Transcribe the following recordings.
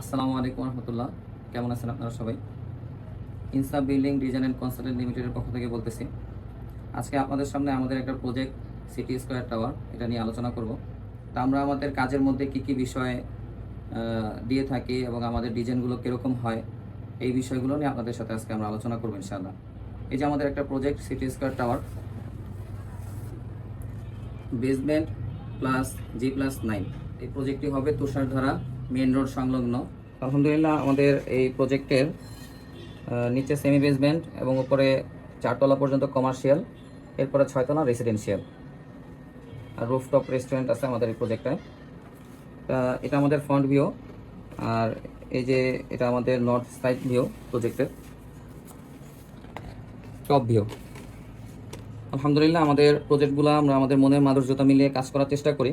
আসসালামু আলাইকুম রহমতুল্লাহ। কেমন আছেন আপনারা সবাই? ইনসা বিল্ডিং ডিজাইন অ্যান্ড কনসালটেন্ট লিমিটেডের পক্ষ থেকে বলতেছি, আজকে আপনাদের সামনে আমাদের একটা প্রজেক্ট সিটি স্কোয়ার টাওয়ার এটা নিয়ে আলোচনা করব। তা আমরা আমাদের কাজের মধ্যে কি কি বিষয়ে দিয়ে থাকি এবং আমাদের ডিজাইনগুলো কীরকম হয়, এই বিষয়গুলো নিয়ে আপনাদের সাথে আজকে আমরা আলোচনা করব ইনশাআল্লাহ। এই যে আমাদের একটা project city square tower basement plus G plus nine এই প্রজেক্টটি হবে তুষারধারা মেন রোড সংলগ্ন। আলহামদুলিল্লাহ, আমাদের এই প্রজেক্টের নিচে সেমি বেসমেন্ট এবং উপরে চারতলা পর্যন্ত কমার্শিয়াল এরপরে ছয়তলা রেসিডেন্সিয়াল আর রুফটপ রেস্টুরেন্ট আছে আমাদের এই প্রজেক্টটায় এটা আমাদের ফ্রন্ট ভিউ আর এই যে এটা আমাদের নর্থ সাইড ভিউ প্রজেক্টের টপ ভিউ আলহামদুলিল্লাহ, আমাদের প্রজেক্টগুলো আমরা আমাদের মনের মাধুর্যতা মিলিয়ে কাজ করার চেষ্টা করি।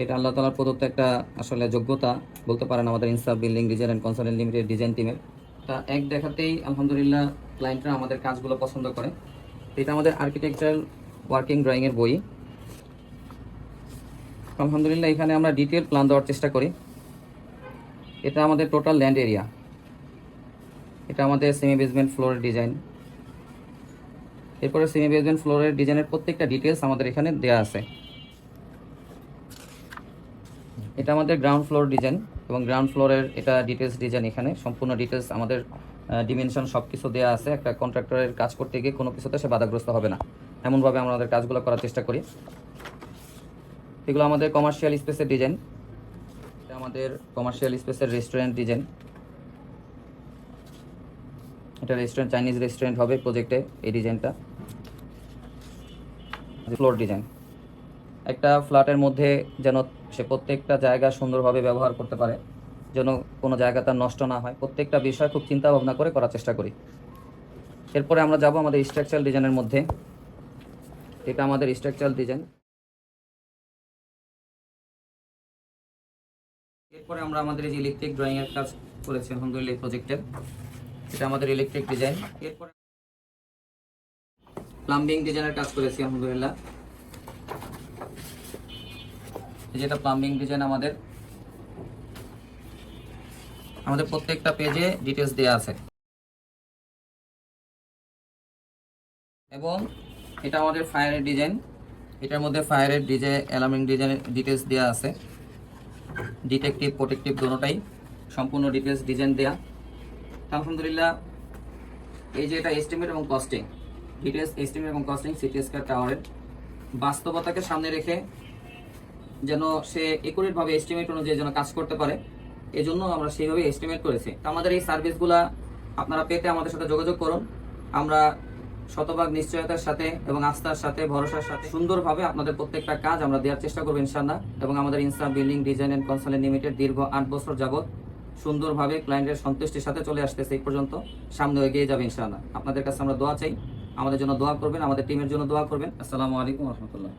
এটা আল্লাহ তালার প্রদত্ত একটা আসলে যোগ্যতা। বলতে পারেন আমাদের Insaf building design and consultant limited design টিমের তা এক দেখাতেই আলহামদুলিল্লাহ ক্লায়েন্টরা আমাদের কাজগুলো পছন্দ করে। এটা আমাদের আর্কিটেকচারাল ওয়ার্কিং ড্রয়িংয়ের বই। আলহামদুলিল্লাহ এখানে আমরা ডিটেল প্ল্যান দেওয়ার চেষ্টা করি। এটা আমাদের টোটাল ল্যান্ড এরিয়া এটা আমাদের সেমি বেসমেন্ট ফ্লোরের ডিজাইন এরপরে সেমি বেসমেন্ট ফ্লোরের ডিজাইনের প্রত্যেকটা ডিটেলস আমাদের এখানে দেওয়া আছে। এটা আমাদের গ্রাউন্ড ফ্লোর ডিজাইন এবং গ্রাউন্ড ফ্লোরের এটা ডিটেলস ডিজাইন এখানে। সম্পূর্ণ ডিটেলস আমাদের ডিমেনশন সব কিছু দেওয়া আছে। একটা কন্ট্রাক্টরের কাজ করতে গিয়ে কোনো কিছুতে সে বাধাগ্রস্ত হবে না। এমনভাবে আমরা আমাদের কাজগুলো করার চেষ্টা করি। এগুলো আমাদের কমার্শিয়াল স্পেসের ডিজাইন এটা আমাদের কমার্শিয়াল স্পেসের রেস্টুরেন্ট ডিজাইন এটা রেস্টুরেন্ট চাইনিজ রেস্টুরেন্ট হবে প্রজেক্টে এই ডিজাইনটা ফ্লোর ডিজাইন একটা ফ্ল্যাটের মধ্যে যেন সে প্রত্যেকটা জায়গা সুন্দরভাবে ব্যবহার করতে পারে, যেন কোনো জায়গা তার নষ্ট না হয়। প্রত্যেকটা বিষয় খুব চিন্তা ভাবনা করে করার চেষ্টা করি। এরপরে আমরা যাব আমাদের স্ট্রাকচারাল ডিজাইনের মধ্যে। এটা আমাদের স্ট্রাকচারাল ডিজাইন এরপরে আমরা আমাদের এই যে ইলেকট্রিক ড্রয়িং এর কাজ করেছি, আলহামদুলিল্লাহ প্রজেক্টের এটা আমাদের ইলেকট্রিক ডিজাইন এরপরে প্লাম্বিং ডিজাইনের কাজ করেছি, আলহামদুলিল্লাহ। যেটা প্লাম্বিং ডিজাইন আমাদের। আমাদের প্রত্যেকটা পেজে ডিটেলস দেওয়া আছে। এবং এটা আমাদের ফায়ারের ডিজাইন এটার মধ্যে ফায়ারের ডিজাইন অ্যালার্মিং ডিজাইনের ডিটেলস দেওয়া আছে। ডিটেকটিভ প্রোটেকটিভ দুটোটাই সম্পূর্ণ ডিটেলস ডিজাইন দেয়া। আলহামদুলিল্লাহ, এই যে এটা এস্টিমেট এবং কস্টিং ডিটেলস এস্টিমেট এবং কস্টিং সিটি স্কয়ার টাওয়ারের বাস্তবতাকে সামনে রেখে যেন সে একুরেটভাবে এস্টিমেট অনুযায়ী যেন কাজ করতে পারে। এজন্য আমরা সেইভাবে এস্টিমেট করেছি। তো আমাদের এই সার্ভিসগুলা আপনারা পেতে আমাদের সাথে যোগাযোগ করুন। আমরা শতভাগ নিশ্চয়তার সাথে এবং আস্থার সাথে, ভরসার সাথে, সুন্দরভাবে আপনাদের প্রত্যেকটা কাজ আমরা দেওয়ার চেষ্টা করব ইনশাল্লাহ এবং আমাদের Insaf building, design and consultant limited দীর্ঘ আট বছর যাবত সুন্দরভাবে ক্লায়েন্টের সন্তুষ্টির সাথে চলে আসতেছে এই পর্যন্ত। সামনে এগিয়ে যাবে ইনশাআল্লাহ। আপনাদের কাছে আমরা দোয়া চাই। আমাদের জন্য দোয়া করবেন, আমাদের টিমের জন্য দোয়া করবেন। আসসালামু আলাইকুম রহমতুল্লাহ।